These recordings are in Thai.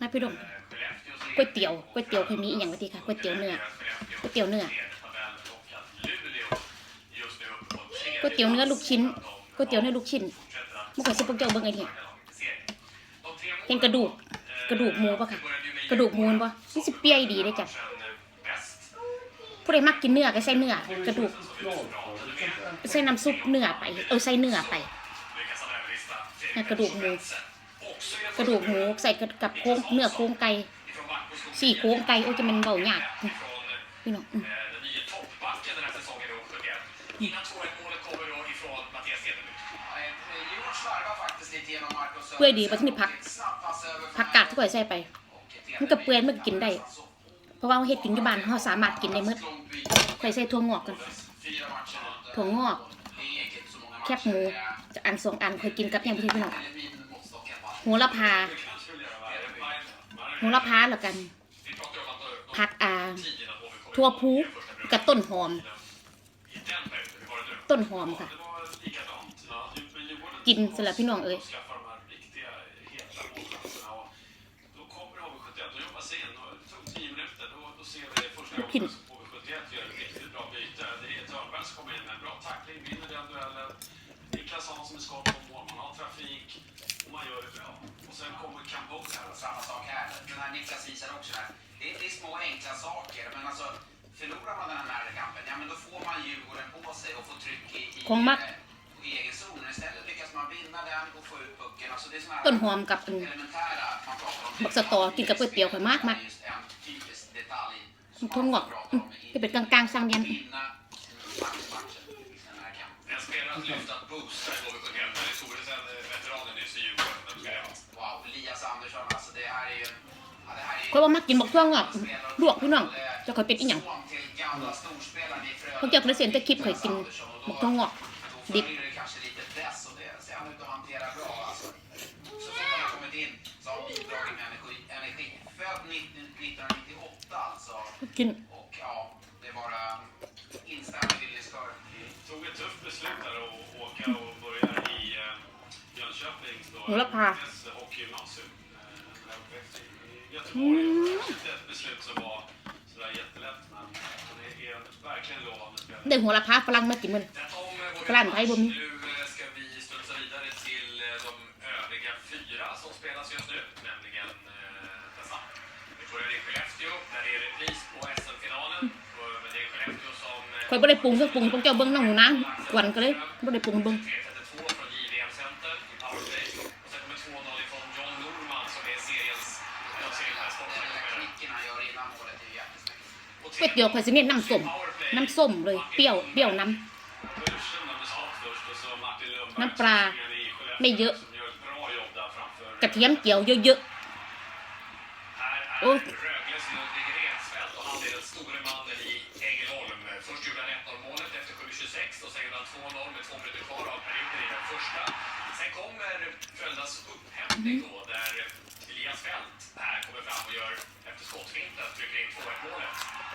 มาพี่ดงก๋วยเตี๋ยวก๋วยเตี๋ยวเคยมีอีกอย่างวะทีค่ะก๋วยเตี๋ยวเนื้อก๋วยเตี๋ยวเนื้อก๋วยเตี๋ยวเนื้อลูกชิ้นก๋วยเตี๋ยวเนื้อลูกชิ้นเมื่อก่อนซื้อพวกเจ้าเบิ่งไอ้นี่เห็นกระดูกกระดูกหมูปะค่ะ กระดูกหมูปะนี่สิเปี้ยดีเลยจ้ะผู้ใดมักกินเนื้อก็ใส่เนื้อกระดูกใส่น้ำซุปเนื้อไป เออใส่เนื้อไปกระดูกหมู กระดูกหมูใส่กับโครงเนื้อโครงไก่สี่โครงไก่โอ้ยจะมันเบาหยาดพี่น้องเปื่อยดีไปที่นี่พักผักกาดที่ก่อยใส่ไป มันก็เปื่อยมันกินได้ เพราะว่าเฮ็ดกินอยู่บ้านเราสามารถกินได้หมดข่อยใส่ถั่วงอกกันถั่วงอก แคบหมูจะอันสองอันข่อยกินกับย่างพี่น้อง โหระพาโหระพาแล้วกันผักอาทั่วพูกับต้นหอม ต้นหอมค่ะ กินสร็จแล้วพี่น้องเอ้ย Pin. Niklas Hansson med skott på mål, man har trafik och man gör det bra. Och sen kommer Kambodja. Samma sak här. Den här Niklas visar också här. Det är, det är små enkla saker, men alltså förlorar man den här närkampen, ja men då får man Djurgården på sig och får tryck i, i, Kong Mac. eh, i egen zon. Istället lyckas man vinna den och få ut pucken. Alltså det är såna här ต้นหอมกับอัน elementära man pratar om. บักสะตอกินกับก๋วยเตี๋ยวข่อยมากมาก Just en typisk detalj ถั่วงอกอืมก็เป็นกลางๆสร้างเดียน vinna matchen i den här kampen. En spelare att lyfta att boosta i HV71. เขาบอกมากินบักช่วงอะลวกพี่น้องจะเคยเป็นอีหยังเขาเจ้าประเสนจะคลิปเคยกินบักช่วงอะดิบกิน tog ett tufft. Eh, där uppe efter i Göteborg. Kanske inte ett beslut som var sådär jättelätt, men det är verkligen lovande spelare. ได้หัวละพาฝรั่งมากินมัน Detta om eh, vår Glenn, hej, Bobby. Nu eh, ska vi studsa vidare till eh, de övriga fyra som spelas just nu, nämligen eh, dessa. Vi börjar i Skellefteå, där det är repris på SM-finalen. Och- Men det är Skellefteå som... eh, ข่อยบ่ได้ปรุงสักปรุงพวกเจ้าเบิ่งน้องหนูนะกวนก็เลยบ่ได้ปรุงเบิ่ง3.32 från JVM Center i powerplay. Och sen kommer 2-0 ifrån John Norman som är seriens... en av seriens bästa Den där spelare. klicken han gör innan målet är ju jättesnyggt. Och ก๋วยเตี๋ยวคอยสิเน้นน้ำส้มน้ำส้มเลยเปรี้ยวเปรี้ยวน้ำน้ำปลาไม่เยอะ กระเทียมเจียวเยอะโอ้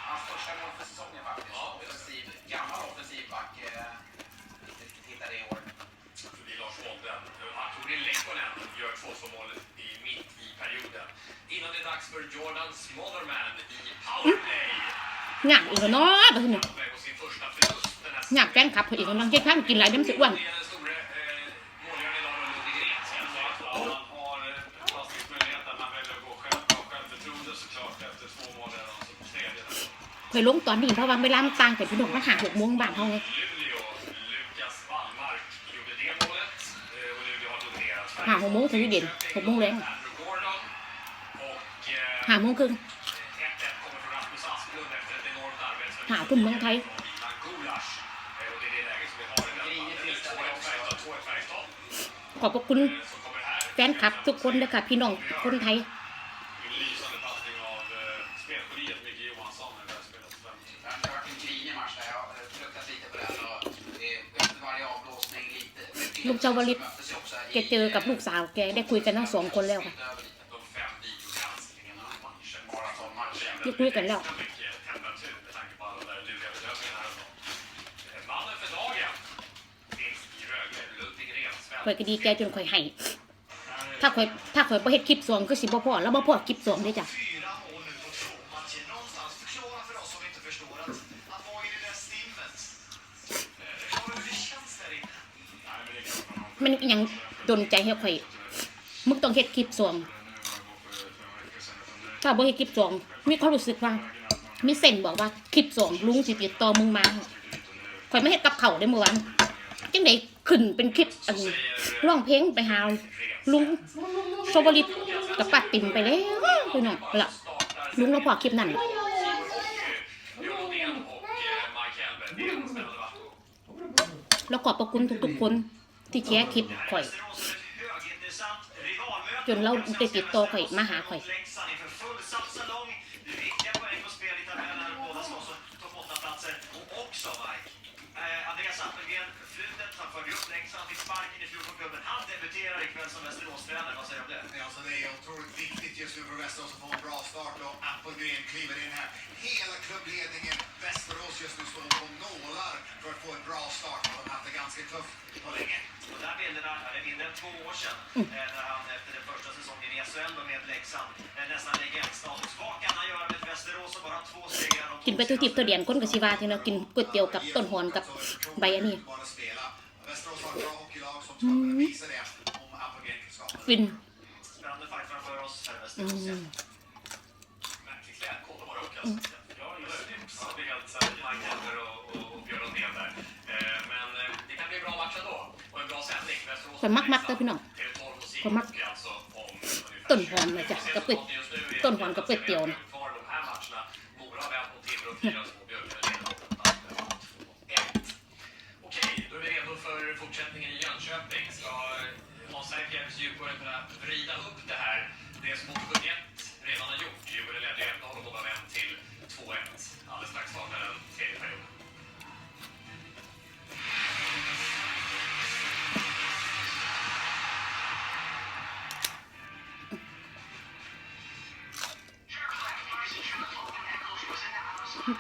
Han står sig mål Först gjorde han 1-0-målet efter 7.26 och sen gjorde han 2-0 med två minuter kvar av perioden i den första. Sen kommer Frölundas upphämtning då där Elias Fält här kommer fram och gör efter skottfinten trycker in 2-1-målet. Hans första mål för säsongen faktiskt. Ja. Offensiv, gammal offensivback. Eh, hittade i år. Förbi Lars Wolden. Arturi Lekkonen gör 2-2-mål i mitt i perioden. Innan det är dags för Jordan Smotherman i powerplay. ๆงากอีกแล้วเนาะบัดนี้ På väg mot sin första förlust den här งากแฟนคลับข่อยอีกแล้วเนาะเฮ็ดข้างกินหลายเดี๋ยวมันสิอ้วน อยลงตอนนี้เพราะว่าเวลามันต่างกันพี่หน้องมันหาหกโมงบางเท่าไงหาหกโมงถึงจะเด่นหกโมงแรงหาโมงครึ่งหาทุ่มเมืองไทยขอบพระคุณแฟนคลับทุกคนเลยค่ะพี่น้องคนไทย Lysande passning av eh, spelgeniet Micke Johansson när det här spelet på 50. Det har varit en grinig match där. Jag har tröttat lite på den. Och, eh, efter varje avblåsning lite... mycket ลูกเจ้าวริตแกเจอกับลูกสาวแกได้คุยกันทั้งสองคนแล้วค่ะได้คุยกันแล้วข่อยก็ดีใจจนข่อยให้ถ้าข่อยถ้าข่อยบ่เห็ดคลิปสองก็สิบ่พอแล้วบ่พอคลิปสองได้จ้ะ มันยังดนใจให้ข่อยมึงต้องเฮ็ดคลิปสวงถ้าบ่เฮ็ดคลิปสวงมีความรู้สึกว่ามีเส้นบอกว่าคลิปสวงลุงสิติดต่อมึงมาข่อยไม่เฮ็ดกับเขาได้เมื่อวานจังได๋ขึ้นเป็นคลิปอันร้องเพลงไปหาลุงโชบริตกับปัดปิ่นไปแล้วพี่น้องล่ะลุงเราพอคลิปนั้นแล้วขอบพระคุณทุกๆคน ที่แชร์คลิปข่อย จนเราติดติดโตข่อยมาหาข่อย har haft det ganska tufft på länge. Och där bilderna är mindre än två år sedan eh, när han efter den första säsongen i SHL då med Leksand eh, nästan legendstatus. Vad kan han göra med ett Västerås som bara har två segrar? de กินไปตัวทิพย์ตัวเดียนคนก็สิว่าที่เรากินก๋วยเตี๋ยวกับต้นหอนกับใบอันนี้ Bara spela. Västerås har ett bra hockeylag som ska kunna visa det om Appelgren kan skapa ฟิน Spännande fight framför oss. Här är อื Västerås. ม Märklig klädkod de har uppkastat. Ja, just det. Ja, det är helt sant. Mark Hellberg อยมักมักเด้อพี่น้อง TV12 musik ข่อยมักต้นหอมเลยจ้ะกระปิ้ต้นหอมกับก๋วยเตี๋ยวนะ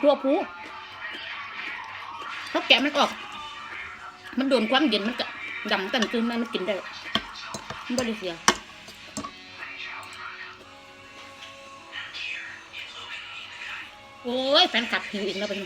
รัวผูเขาแกะมันออก มันโดนความเย็นมันก็ดำกันคือมันกินได้ มันบริเสียโอ้ยแฟนคลับหิวอีกแล้วเป็น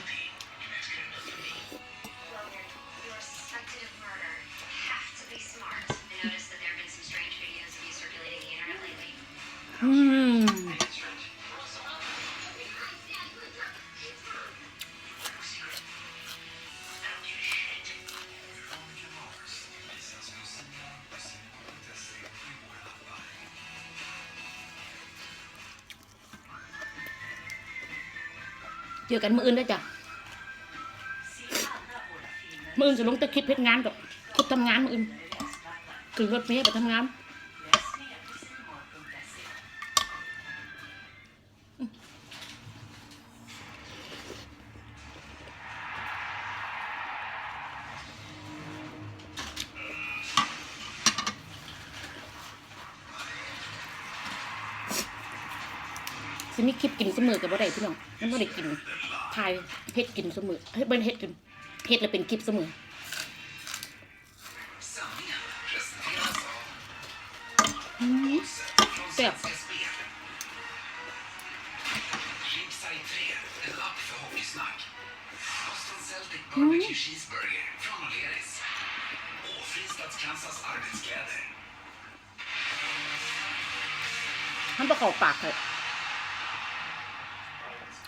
เจอกันมืออื่นได้จ้ะมืออื่นจะลงแตะคิดเพชรงานกับคุดทำงานมืออื่นขึ้นรถเมล์ไปทำงาน สิมีคลิปกินเสมอกับบ่ได้พี่น้องมันบ่ได้กินทายเฮ็ดกินเสมอเฮ็ดบ่ได้เฮ็ดกินเฮ็ดแล้วเป็นคลิปเสมอ Sanningen presenteras av อืม från Spel. Svenska Spel. Ribside 3, en app för hockeysnack. Boston Celtic Barbecue Cheeseburger från O'Learys. Och Fristads Kansas arbetskläder. มันบ่เข้าปากเลย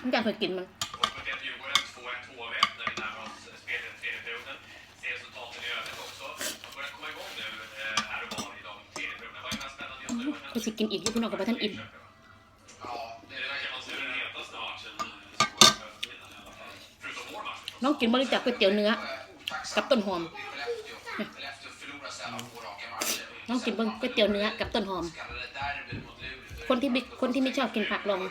มันอยากเคยกินมัน HV71 Djurgården 2-1 HV1 när vi närmar oss spelet i tredje perioden. Se resultaten i övrigt också. Man börjar komma igång nu eh, här och var i de tredje perioderna. Vad är mest spännande just nu? Vad är ก็สิกินอีกอยู่พี่น้องกับบ่ทันอิ่ม Ja, Det verkar vara den hetaste matchen Förutom vår match förstås. น้องกินบ่รู้จักก๋วยเตี๋ยวเนื้อ กับต้นหอม Skellefteå Skellefteå förlorar sällan två raka matcher. น้องกินเบิ่งก๋วยเตี๋ยวเนื้อกับต้นหอม Så kallade derbyt mot Luleå. คนที่ไม่คนที่ไม่ชอบกินผักลอง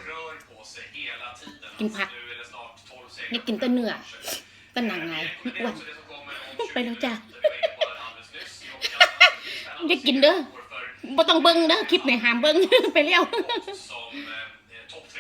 Rör på sig hela tiden. Din pack. Nu är det snart 12 segrar. นี่กินแต่เนื้อก็หนังไง Men อ้ det är วน också det som kommer om ไปแล้วจ้ะ20 minuter. Vi var inne på det alldeles nyss. Jocke, อย่ากินเด้อ för บ่ต้องเบิ่งเด้อคลิปนี่ห้ามเบิ่งไปแล้ว som